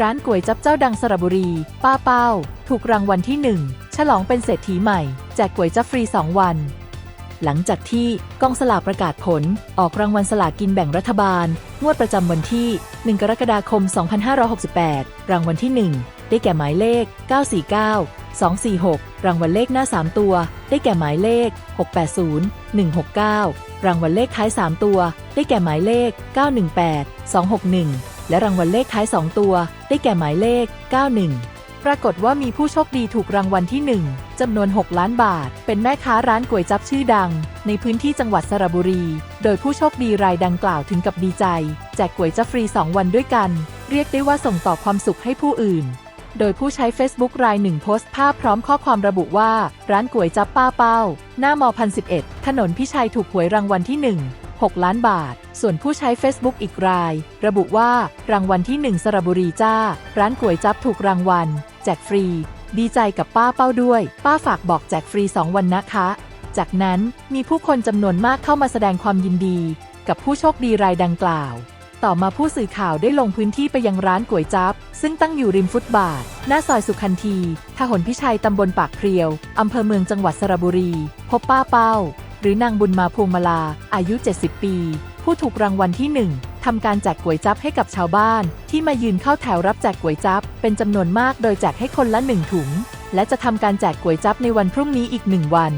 ร้านก๋วยจับเจ้าดังสระบุรี ป้าเป้า ถูกรางวัลที่ 1 ฉลองเป็นเศรษฐีใหม่ แจกก๋วยจับฟรี 2 วัน หลังจากที่กองสลากประกาศผล ออกรางวัลสลากกินแบ่งรัฐบาล งวดประจำวันที่ 1 กรกฎาคม 2568 รางวัลที่ 1 ได้แก่หมายเลข 949 246 รางวัลเลขหน้า 3 ตัว ได้แก่หมายเลข 680 169 รางวัลเลขท้าย 3 ตัว ได้แก่หมายเลข 918 261 และรางวัลเลขท้าย 2 ตัว ได้แก่หมายเลข 91 ปรากฏว่ามีผู้โชคดีถูกรางวัลที่ 1 จำนวน 6 ล้านบาท เป็นแม่ค้าร้านก๋วยจับชื่อดัง ในพื้นที่จังหวัดสระบุรี โดยผู้โชคดีรายดังกล่าวถึงกับดีใจ แจกก๋วยจับฟรี 2 วันด้วยกัน เรียกได้ว่าส่งต่อความสุขให้ผู้อื่น โดยผู้ใช้ Facebook รายหนึ่งโพสต์ภาพพร้อมข้อความระบุว่า ร้านก๋วยจับป้าเป้า หน้ามอพันสิถนนพิชัยถูกหวยรางวัลที่ 1 6 ล้านบาท ส่วนผู้ใช้ Facebook อีกราย ระบุว่า รางวัลที่ 1 สระบุรีจ้า ร้านก๋วยจับถูกรางวัล แจกฟรี ดีใจกับป้าเป้าด้วย ป้าฝากบอกแจกฟรี 2 วันนะคะ จากนั้นมีผู้คนจำนวนมากเข้ามาแสดงความยินดี กับผู้โชคดีรายดังกล่าว ต่อมาผู้สื่อข่าวได้ลงพื้นที่ไปยังร้านก๋วยจับ ซึ่งตั้งอยู่ริมฟุตบาท หน้าซอยสุขันทีถหนพิชัยตำบลปากเพรียว อำเภอเมืองจังหวัดสระบุรี พบป้าเป้า หรือนางบุญมาพวงมาลา อายุ 70 ปี ผู้ถูกรางวัลที่ 1ทำการแจกก๋วยจับให้กับชาวบ้าน ที่มายืนเข้าแถวรับแจกก๋วยจับเป็นจำนวนมากโดยแจกให้คนละหนึ่งถุง และจะทำการแจกก๋วยจับในวันพรุ่งนี้อีกหนึ่งวัน